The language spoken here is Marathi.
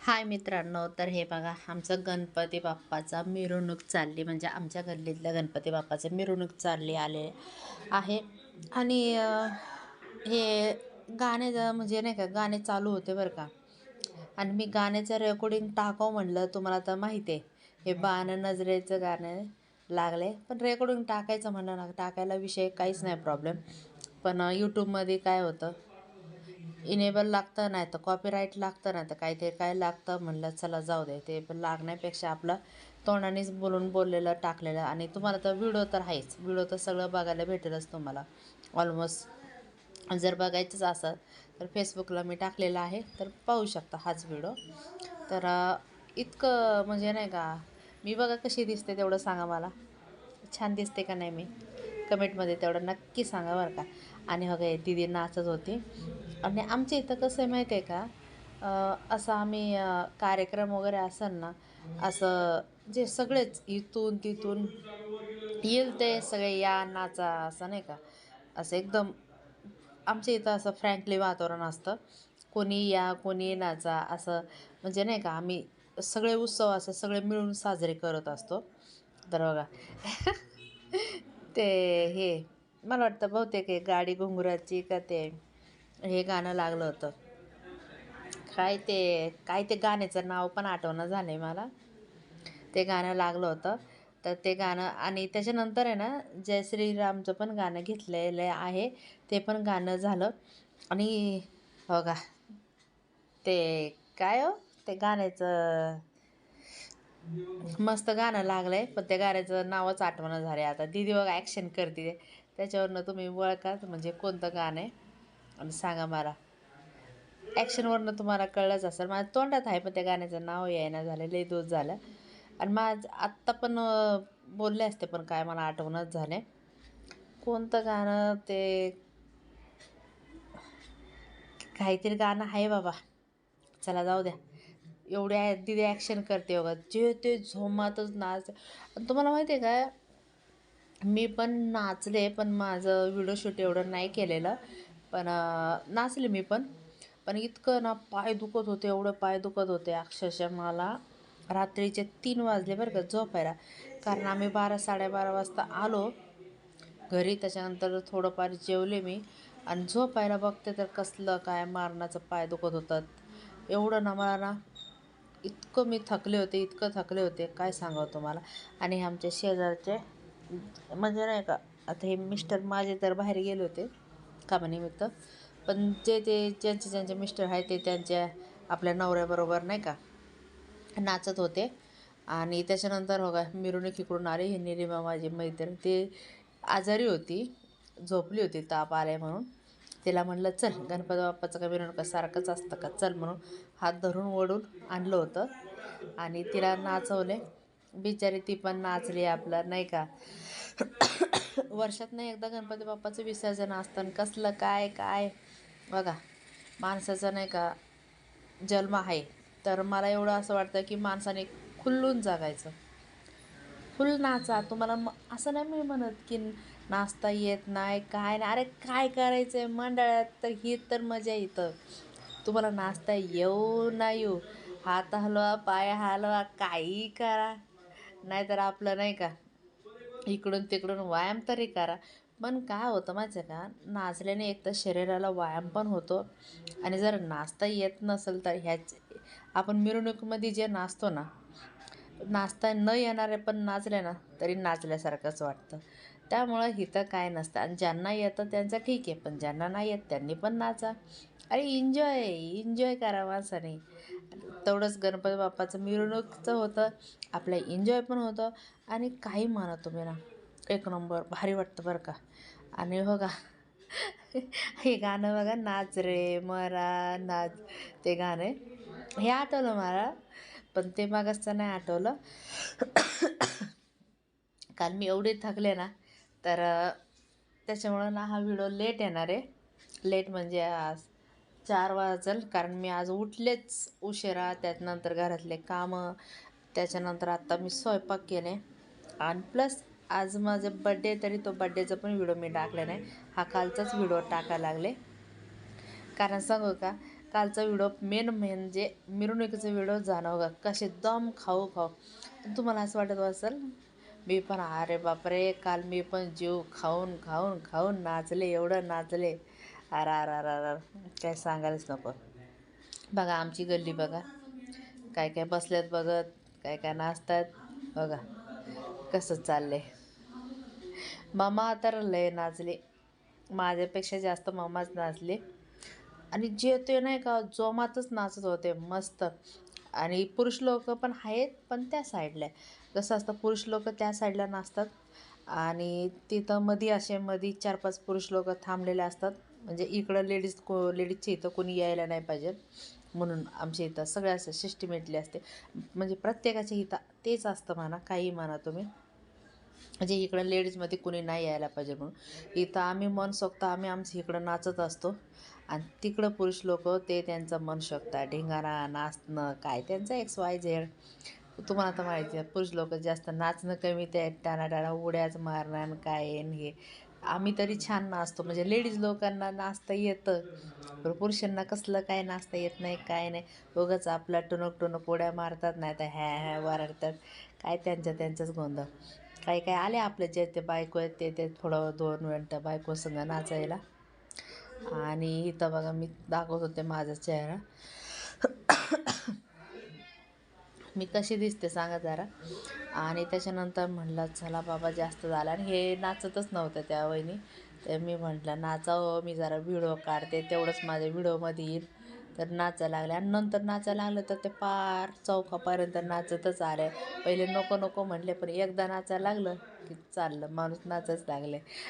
हाय मित्रांनो तर हे बघा आमचं गणपती बाप्पाचा मिरवणूक चालली. म्हणजे आमच्या गल्लीतल्या गणपती बाप्पाचं मिरवणूक चालली आले आहे. आणि हे गाणे म्हणजे नाही का गाणे चालू होते बरं का. आणि मी गाण्याचं रेकॉर्डिंग टाकावं म्हणलं तुम्हाला तर माहिती आहे. हे बाण नजरेचं गाणं लागले. पण रेकॉर्डिंग टाकायचं म्हणलं ना टाकायला विषय काहीच नाही प्रॉब्लेम पण यूट्यूबमध्ये काय होतं इनेबल लागतं नाही तर कॉपीराईट लागतं नाही तर काहीतरी काय लागतं म्हणलं चला जाऊ दे. ते पण लागण्यापेक्षा आपलं तोंडानेच बोलून बोललेलं टाकलेलं. आणि तुम्हाला तर व्हिडिओ तर आहेच. व्हिडिओ तर सगळं बघायला भेटेलच तुम्हाला. ऑलमोस्ट जर बघायचंच असेल तर फेसबुकला मी टाकलेलं आहे. तर पाहू शकता हाच व्हिडिओ तर इतकं म्हणजे नाही का मी बघा कशी दिसते तेवढं सांगा मला. छान दिसते का नाही मी? कमेंटमध्ये तेवढं नक्की सांगा बरं का. आणि हो बघा दिदी नाचत होती. आणि आमच्या इथं कसं आहे माहिती आहे का? असं आम्ही कार्यक्रम वगैरे असेल ना असं जे सगळेच इथून तिथून येईल ते सगळे या नाचा असं नाही का? असं एकदम आमच्या इथं असं फ्रँकली वातावरण असतं. कोणी या कोणी नाचा असं म्हणजे नाही का? आम्ही सगळे उत्सव असं सगळे मिळून साजरे करत असतो. तर बघा. ते हे मला वाटतं बहुतेक गाडी घुंगराची का ते हे गाणं लागलं होतं. काय ते काय ते गाण्याचं नाव पण आठवणं झालं आहे मला. ते गाणं लागलं होतं. तर ते गाणं आणि त्याच्यानंतर आहे ना जय श्रीरामचं पण गाणं घेतलेलं आहे. ते पण गाणं झालं. आणि हो का ते काय हो? ते गाण्याचं मस्त गाणं लागलं आहे पण त्या गाण्याचं नावच आठवणं झालं आहे आता. दीदी बघा ॲक्शन करते त्याच्यावरनं तुम्ही ओळखा म्हणजे कोणतं गाणं आहे. आणि सांगा मला. ॲक्शनवरनं तुम्हाला कळलंच असेल. माझ्या तोंडात आहे पण त्या गाण्याचं नाव यायना झालं लई दोष झालं. आणि माझं आत्ता पण बोलले असते पण काय मला आठवणच झाले. कोणतं गाणं ते काहीतरी गाणं आहे बाबा. चला जाऊ द्या. एवढ्या दिदी ॲक्शन करते बघा. जे ते झोमातच नाच. आणि तुम्हाला माहिती आहे का मी पण नाचले पण माझं व्हिडिओ शूट एवढं नाही केलेलं. पण नाचले मी पण. पण इतकं ना पाय दुखत होते एवढं पाय दुखत होते अक्षरशः मला. रात्रीचे तीन वाजले बरं का झोपायला. कारण आम्ही बारा साडेबारा वाजता आलो. घरी त्याच्यानंतर थोडंफार जेवले मी. आणि झोपायला बघते तर कसलं काय मारणाचं पाय दुखत होतात. एवढं ना मला ना इतकं मी थकले होते इतकं थकले होते. काय सांगावं तुम्हाला? आणि आमच्या शेजारचे म्हणजे नाही का आता हे मिस्टर माझे तर बाहेर गेले होते. कामानिमित्त पण जे ते ज्यांचे ज्यांचे मिस्टर आहेत ते त्यांच्या आपल्या नवऱ्याबरोबर नाही का नाचत होते. आणि त्याच्यानंतर हो का मिरवणूक इकडून आले. ही निलिमा माझी मैत्रीण. ती आजारी होती. झोपली होती ताप आलाय म्हणून. तिला म्हणलं चल गणपती बाप्पाचं का मिरवणूक सारखंच असतं का? चल म्हणून हात धरून ओढून आणलं होतं. आणि तिला नाचवले. बिचारी ती पण नाचली आपलं नाही का? वर्षात नाही एकदा गणपती बाप्पाचं विसर्जन असतं. आणि कसलं काय काय? बघा माणसाचं नाही का जन्म आहे. तर मला एवढं असं वाटतं की माणसाने खुल्लून जगायचं. फुल नाचा. तुम्हाला म असं नाही मी म्हणत की नाचता येत नाही काय नाही. अरे काय करायचं आहे मंडळात? तर ही तर मजा येतं तुम्हाला नाचता येऊ ना येऊ हात हलवा पाय हलवा काही करा. नाहीतर आपलं नाही का इकडून तिकडून व्यायाम तरी करा. पण काय होतं माहिती आहे का? नाचल्याने एक तर शरीराला व्यायाम पण होतो आणि जर नाचता येत नसेल तर ह्याच आपण मिरवणुकीमध्ये जे नाचतो ना नाचता न येणारे पण नाचले ना तरी नाचल्यासारखंच वाटतं. त्यामुळं हिथं काय नसतं आणि ज्यांना येतं त्यांचं ठीक आहे पण ज्यांना नाही येत त्यांनी पण नाचा. अरे इन्जॉय इन्जॉय करा माणसाने. तेवढंच गणपती बाप्पाचं मिरवणूकचं होतं आपलं एन्जॉय पण होतं आणि काही म्हणा तुम्ही ना. एक नंबर भारी वाटतं बरं का. आणि हो का हे गाणं बघा नाच रे मरा नाच. ते गाणं हे आठवलं मला पण ते मागचं नाही आठवलं. काल मी एवढे थकले ना तर त्याच्यामुळं ना हा व्हिडिओ लेट येणार आहे. लेट म्हणजे आज. चार वाजल कारण मी आज उठलेच उशिरा त्याच्यानंतर घरातले कामं त्याच्यानंतर आत्ता मी स्वयंपाक केले. आणि प्लस आज माझं बड्डे तरी तो बड्डेचा पण व्हिडिओ मी टाकला नाही. हा कालचाच व्हिडिओ टाकायला लागले. कारण सांगू का कालचा व्हिडिओ मेन म्हणजे मिरवणुकीचा व्हिडिओ जाणव का? कसे दम खाऊ खाऊ. तुम्हाला असं वाटत असेल मी पण अरे बापरे काल मी पण जीव खाऊन खाऊन खाऊन नाचले एवढं नाचले. अरा अरा अरा अरा काय सांगायलाच नको. बघा आमची गल्ली बघा. काय काय बसल्यात बघत काय काय नाचतात बघा. कसं चाललंय. मामा तर लय नाचले. माझ्यापेक्षा जास्त मामाच नाचले. आणि जे ते नाही का जोमातच नाचत होते मस्त. आणि पुरुष लोक पण आहेत पण त्या साईडला कसं असतं पुरुष लोक त्या साईडला नाचतात. आणि तिथं मधी असे मधी चार पाच पुरुष लोक थांबलेले असतात. म्हणजे इकडं लेडीज को लेडीजच्या इथं कोणी यायला नाही पाहिजे. म्हणून आमच्या इथं सगळ्या असं सिस्टमेटली असते. म्हणजे प्रत्येकाच्या इथं तेच असतं म्हणा काही म्हणा तुम्ही. म्हणजे इकडं लेडीजमध्ये कोणी नाही यायला पाहिजे म्हणून. इथं आम्ही मन सोक्त आम्ही आमचं इकडं नाचत असतो. आणि तिकडं पुरुष लोक ते त्यांचं मन शकतात ढिंगाणा नाचणं काय? त्यांचं एक्स वाय झेड तुम्हाला तर माहिती आहे पुरुष लोक जास्त नाचणं कमी ते टाणाटाणा उड्याच मारणं काय हे. आम्ही तरी छान नाचतो. म्हणजे लेडीज लोकांना नाचता येतं. पण पुरुषांना कसलं काय नाचता येत नाही काय नाही. उगाच आपला टुनक टुनक उड्या मारतात नाही तर ह्या ह्या वरडतात. काय त्यांच्या त्यांचाच गोंधळ काही काय आले आपले जे ते बायको आहेत ते ते थोडं दोन मिनटं बायको संग नाचायला. आणि इथं बघा मी दाखवत होते माझा चेहरा. मी कशी दिसते सांगा जरा. आणि त्याच्यानंतर म्हटलं चला बाबा जास्त झालं. आणि हे नाचतच नव्हतं त्या वहिनी. तर मी म्हटलं नाचावं हो, मी जरा व्हिडिओ काढते तेवढंच माझ्या व्हिडिओमध्ये येईल. तर नाचायला लागले. आणि नंतर नाचायला लागलं तर ते पार चौकापर्यंत नाचतच आले. पहिले नको नको म्हटले पण एकदा नाचायला लागलं की चाललं माणूस नाचच लागले.